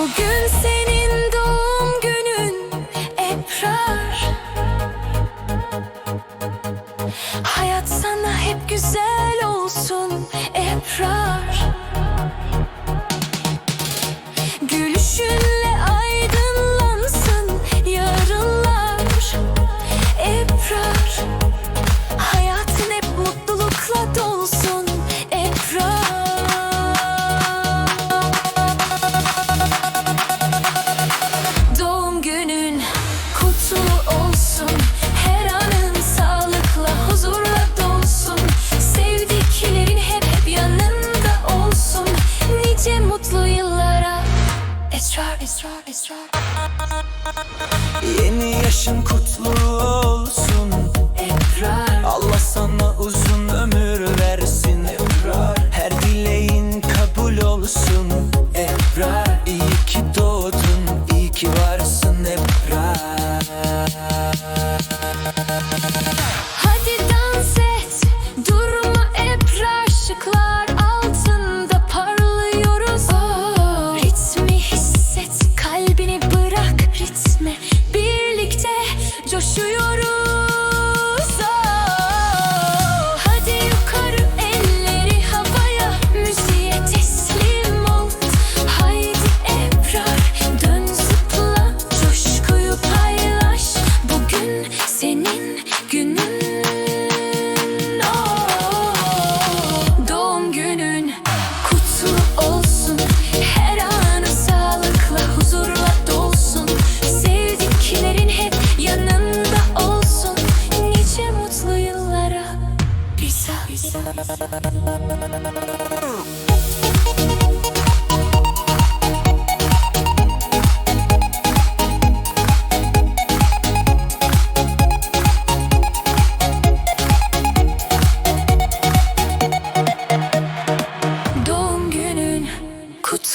Bugün senin doğum günün Ebrar. Hayat sana hep güzel olsun Ebrar. Yeni yaşın kutlu olsun. Ebrar. Allah sana uzun ömür versin. Ebrar. Her dileğin kabul olsun.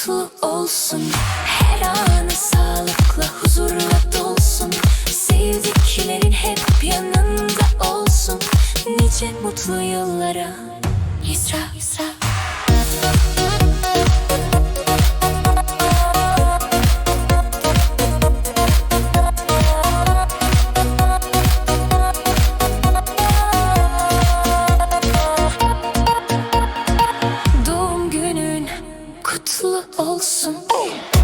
mutlu olsun. Her anı sağlıkla huzurla dolsun. Sevdiklerin hep yanında olsun. Nice mutlu yıllara Doğum günün kutlu olsun. Oh.